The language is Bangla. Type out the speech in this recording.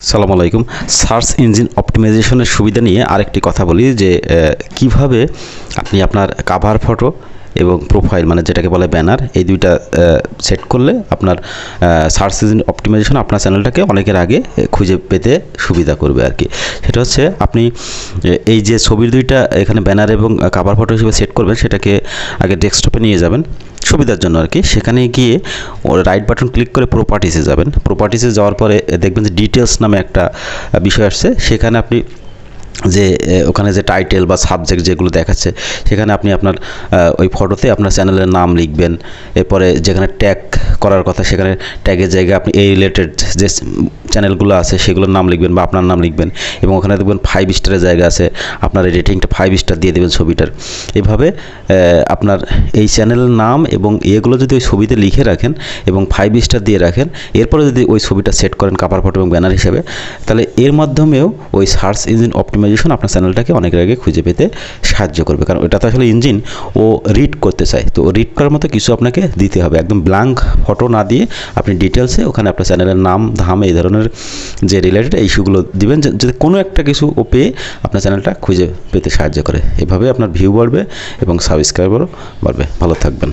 সালাম আলাইকুম। সার্চ ইঞ্জিন অপটিমাইজেশনের সুবিধা নিয়ে আরেকটি কথা বলি যে কীভাবে আপনি আপনার কাভার ফটো এবং প্রোফাইল মানে যেটাকে বলে ব্যানার এই দুইটা সেট করলে আপনার সার্চ ইঞ্জিন অপটিমাইজেশন আপনার চ্যানেলটাকে অনেকের আগে খুঁজে পেতে সুবিধা করবে আর কি সেটা হচ্ছে আপনি এই যে ছবির দুইটা এখানে ব্যানার এবং কাভার ফটো হিসেবে সেট করবেন, সেটাকে আগে ডেস্কটপে নিয়ে যাবেন। সুবিধার জন্য আর কি সেখানে গিয়ে রাইট বাটন ক্লিক করে প্রপার্টিসে যাবেন। প্রপার্টিসে যাওয়ার পরে, দেখবেন যে ডিটেলস নামে একটা বিষয় আসছে। সেখানে আপনি যে ওখানে যে টাইটেল বা সাবজেক্ট যেগুলো দেখাচ্ছে, সেখানে আপনি আপনার ওই ফটোতে আপনার চ্যানেলের নাম লিখবেন। এরপরে যেখানে ট্যাগ করার কথা, সেখানে ট্যাগের জায়গায় আপনি এই রিলেটেড যে চ্যানেলগুলো আছে, সেগুলোর নাম লিখবেন বা আপনার নাম লিখবেন। এবং ওখানে দেখবেন ফাইভ স্টারের জায়গা আছে, আপনার এই রেটিংটা ফাইভ স্টার দিয়ে দেবেন ছবিটার। এভাবে আপনার এই চ্যানেলের নাম এবং এগুলো যদি ওই ছবিতে লিখে রাখেন এবং ফাইভ স্টার দিয়ে রাখেন, এরপরে যদি ওই ছবিটা সেট করেন কাপার ফটো এবং ব্যানার হিসেবে, তাহলে এর মাধ্যমেও ওই সার্চ ইঞ্জিন অপটিমাইজেশন আপনার চ্যানেলটাকে অনেক আগে খুঁজে পেতে সাহায্য করবে। কারণ ওটা তো আসলে ইঞ্জিন ও রিড করতে চায়। তো রিড করার মতো কিছু আপনাকে দিতে হবে। একদম ব্ল্যাঙ্ক ফটো না দিয়ে আপনি ডিটেলসে ওখানে আপনার চ্যানেলের নাম, ধাম, এই ধরনের যে রিলেটেড ইস্যুগুলো দিবেন যাতে কোনো একটা কিছু ও পেয়ে আপনার চ্যানেলটা খুঁজে পেতে সাহায্য করে। এভাবে আপনার ভিউ বাড়বে এবং সাবস্ক্রাইবারও বাড়বে। ভালো থাকবেন।